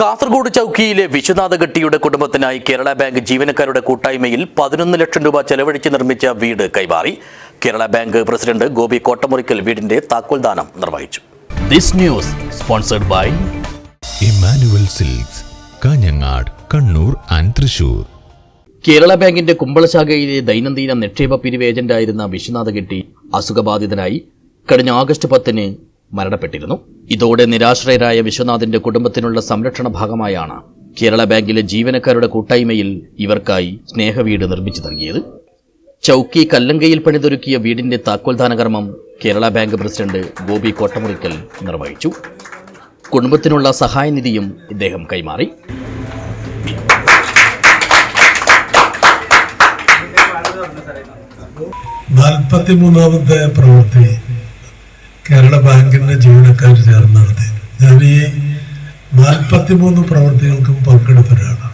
കാസർഗോഡ് ചൌക്കിയിലെ വിശ്വനാഥ ഗട്ടിയുടെ കുടുംബത്തിനായി കേരള ബാങ്ക് ജീവനക്കാരുടെ കൂട്ടായ്മയിൽ പതിനൊന്ന് ലക്ഷം രൂപ ചെലവഴിച്ച് നിർമ്മിച്ച വീട് കൈമാറി. കേരള ബാങ്ക് പ്രസിഡന്റ് ഗോപി കോട്ടമുറിക്കൽ വീടിന്റെ താക്കോൽദാനം നിർവഹിച്ചു. This news sponsored by Emmanuel silks Kanhangad Kannur and Thrissur. Kerala ബാങ്കിന്റെ കുമ്പളശാഖയിലെ ദൈനംദിന നിക്ഷേപ പിരിവ് ഏജന്റായിരുന്ന വിശ്വനാഥ ഗട്ടി അസുഖബാധിതനായി. കഴിഞ്ഞ ആഗസ്റ്റ് പത്തിന് മരണപ്പെട്ടിരുന്നു. ഇതോടെ നിരാശ്രയരായ വിശ്വനാഥിന്റെ കുടുംബത്തിനുള്ള സംരക്ഷണ ഭാഗമായാണ് കേരള ബാങ്കിലെ ജീവനക്കാരുടെ കൂട്ടായ്മയിൽ ഇവർക്കായി സ്നേഹവീട് നിർമ്മിച്ചു നൽകിയത്. ചൌക്കി കല്ലങ്കയിൽ പണിതൊരുക്കിയ വീടിന്റെ താക്കോൽദാന കർമ്മം കേരള ബാങ്ക് പ്രസിഡന്റ് ഗോപി കോട്ടമുറിക്കൽ നിർവഹിച്ചു. കുടുംബത്തിനുള്ള സഹായനിധിയും ഇദ്ദേഹം കൈമാറി. നാൽപ്പത്തിമൂന്നാമത്തെ പ്രവൃത്തി കേരള ബാങ്കിന്റെ ജീവനക്കാർ ചേർന്ന് നടത്തി. ഞാൻ ഈ നാൽപ്പത്തിമൂന്ന് പ്രവൃത്തികൾക്കും പങ്കെടുത്തൊരാളാണ്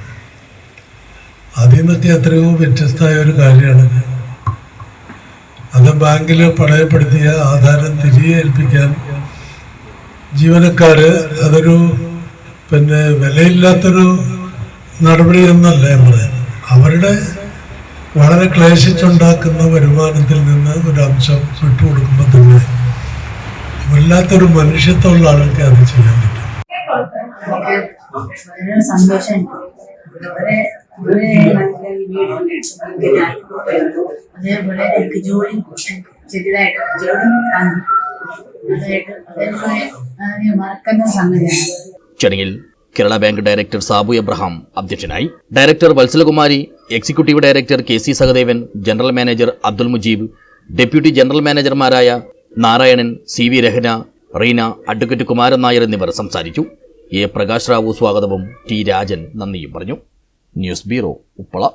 അതിൽ നിന്നൊക്കെ എത്രയോ വ്യത്യസ്തമായ ഒരു കാര്യമാണ്. അത് ബാങ്കിൽ പണയപ്പെടുത്തിയ ആധാരം തിരികെ ഏൽപ്പിക്കാൻ ജീവനക്കാര് അതൊരു പിന്നെ വിലയില്ലാത്തൊരു നടപടി എന്നല്ല പറയുന്നത്. അവരുടെ വളരെ ക്ലേശിച്ചുണ്ടാക്കുന്ന വരുമാനത്തിൽ നിന്ന് ഒരു അംശം വിട്ടുകൊടുക്കുമ്പോൾ തന്നെ വല്ലാത്തൊരു മനുഷ്യത്വമുള്ള ആൾക്ക് അത് ചെയ്യാൻ പറ്റും. സന്തോഷം. വളരെ അതേപോലെ എനിക്ക് ജോലി ചെറുതായിട്ട് ജോലി മറക്കുന്ന സംഗതിയാണ്. ചടങ്ങിൽ കേരള ബാങ്ക് ഡയറക്ടർ സാബു എബ്രഹാം അധ്യക്ഷനായി. Director Valsalakumari executive director K C Sahadevan general manager Abdul Mujeeb deputy general മാനേജർമാരായ Narayanan C V Rahana Reena advocate Kumaran Nair എന്നിവർ സംസാരിച്ചു. എ പ്രകാശ് റാവു സ്വാഗതവും ടി രാജൻ നന്ദിയും പറഞ്ഞു. News bureau Uppala.